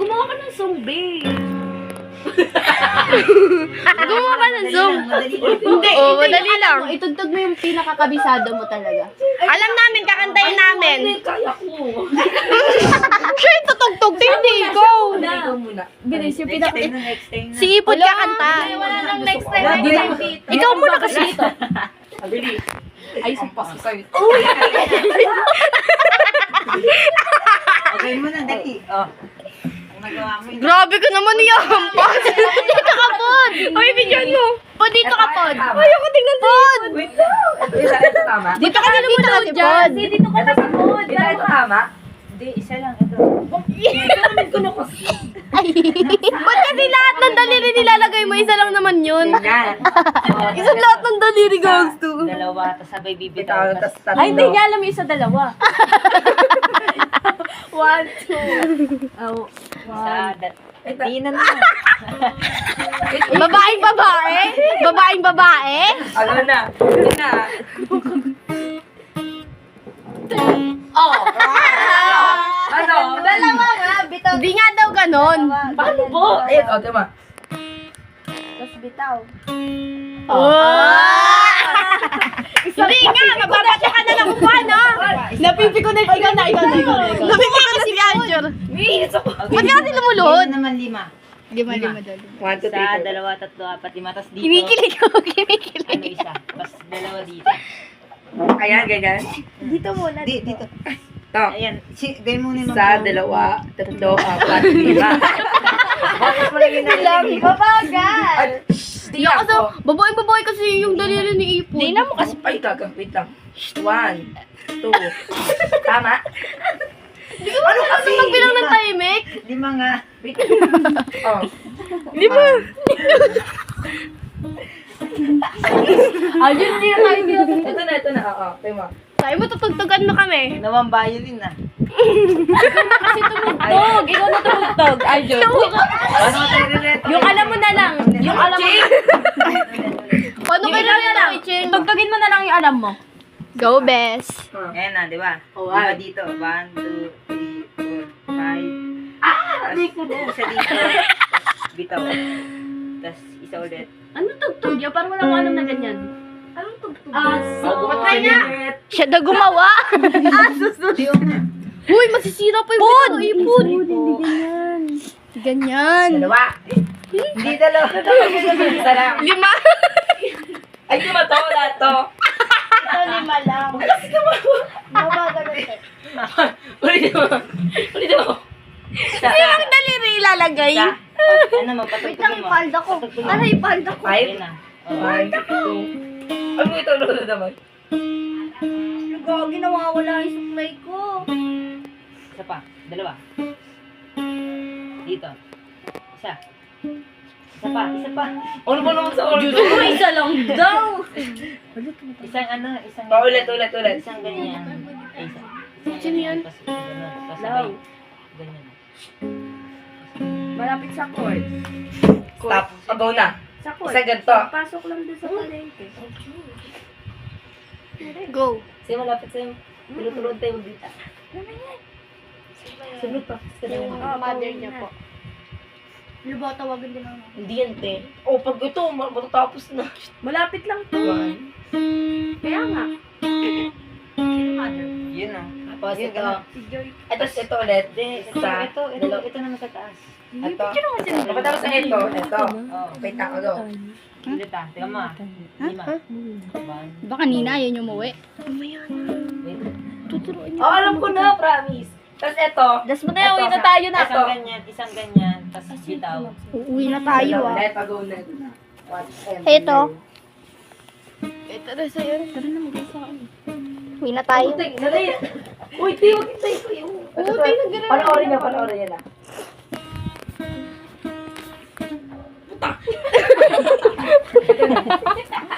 Gumawa ka ng zombie. Gumawa ka ng zoom. Hindi, Oo, madali lang. Ano, itugtog mo yung pinakakabisado mo talaga. Alam namin, kakantayin namin. Kaya ko. Siya yung tutugtog, hindi ikaw. Ikaw muna. Bilis yung pinaka... Si Ipod kakanta. Ay, wala nang next time. Wala, Next time di- dito. Ikaw muna kasi. Ay, sumpas ko kayo. Okay mo na, dali. Oh. Ang nagawa mo yun. Grabe ka naman niya, Pod. Dito ka, Pod. Ay, bigyan mo. Pod, dito ka, Pod. Ay, ako tingnan Pod. Wait lang. Ito, ito, ito tama. Dito ka na lumunod dyan. Dito ka na kapod. Ito, ito tama. Hindi, isa lang. Ito. Ba't kasi lahat ng daliri nilalagay mo? Isa lang naman yun. Isa lahat ng daliri goes to. Dalawa, tapos sabay bibitaw. Ito, Ay, hindi niya alam yung isa dalawa. One, two. Oh, Isa, dat. Di na na. Babaeng babae? Babaeng babae? Ano na? Ito na. Oh. Ano? Dalawa nga, bitaw. Hindi nga daw ganon. Paano po? Ayun, oh, diba? Tapos bitaw. Hindi nga, mababasa ka na lang kung paano. Napipi ko na, na, ikaw na, ikaw na. ikaw na. Sabi ko na si Anjur. Okay. Ba't ka kasi lumulod? Lima naman lima. Lima, lima, dali. One, two, three, Isa, dalawa, tatlo, apat, lima. Tapos dito. Kinikilig ako, Ano kinikilig. isa? Tapos dalawa dito. Ayan, ganyan. Dito muna. Di, dito. Ito. Ayan. Si, ganyan muna yung Isa, dalawa, tatlo, apat, lima. Bakit mo lang yung Lang, babagal. Ako sa, babaeng babae kasi yung daliri ni Ipod. Hindi na mo kasi pa ikagang. Wait lang. One, two. Tama? Ano kasi? Magbilang ng timing? Lima nga. Wait. Oh. Lima. Ayun, hindi na tayo dito. Ito na, ito na. Oo, tayo mo. Sabi mo, tutugtugan mo kami. Nawambayo din ah. Kasi tumugtog. Ikaw na tumugtog. Ayun. Tayo Yung alam mo na lang. Yung alam mo. Paano mo na lang. na Ching? Tugtugin mo na lang yung alam mo. Go, best. Ayan na, di ba? Oh, Di ba one. dito? One, two, three, four, five. Ah! Hindi ko na. Isa dito. Tapos bitaw. Tapos isa ulit. Ano tugtog niya? Parang wala ko alam na ganyan. Anong tugtog? Aso. Patay na. Siya daw gumawa. Uy, masisira pa yung Pod! Ipod. Ganyan. Ganyan. Dalawa. Hindi dalawa. Isa lang. Lima. Ay, di ba to? Lahat to? Ito lima lang. Babagal ito. Ulitin mo. Ulitin mo. Isa. Kasi ang daliri ilalagay. Oh, ano mo, Wait lang, patugtugin mo. ipalda ko. Patugtugin Ano mo. ipalda ko? Five. Oh. One, two. Ay, mo ito. Ulo naman. Gagi, nawawala yung supply ko. Isa pa. Dalawa. Dito. Isa. Isa pa. Isa pa. Ano ba naman sa ulo? Uy, isa lang daw. Isang ano, isang... Pa, ulit, ulit, ulit. Isang ganyan. Ay, isa. Isang Sino yan? Law. sabay. Ganyan. Malapit sa court. Stop. Pagaw na. Sa court. Isa ganito. Pasok lang doon sa palengke. Go. Kasi malapit sa'yo. Tulog-tulog tayo dito. Sunod pa. Yung mother niya po. Ano ba, tawagan din ako. Hindi yan, te. O, pag ito, ma- matatapos na. Malapit lang to. Kaya nga. Yun ah. Tapos Yun, ito. ganun. Si Joy. Ito, ito ulit. Hindi, ito, Isa. ito, ito, dalawa. ito naman sa taas. Ito. Kapatapos na ito. Ito. Oh, Wait lang, ano? ulit ah. Tingnan mo ah. Lima. One. Ba kanina ayaw niyo umuwi? Wait. Oh, alam ko na, promise. Tapos ito. Das mo na, uwi na tayo na. Ito. Isang ganyan, isang ganyan. Tapos bitaw. Uuwi na tayo ah. Ulit, pag Ito. Ito na sa'yo. Tara na mag-isa Uwi na tayo. Uy, di, wag kita ito yung... Oo, tayo nag-ganun. Panoorin niya, panoorin niya na. Puta.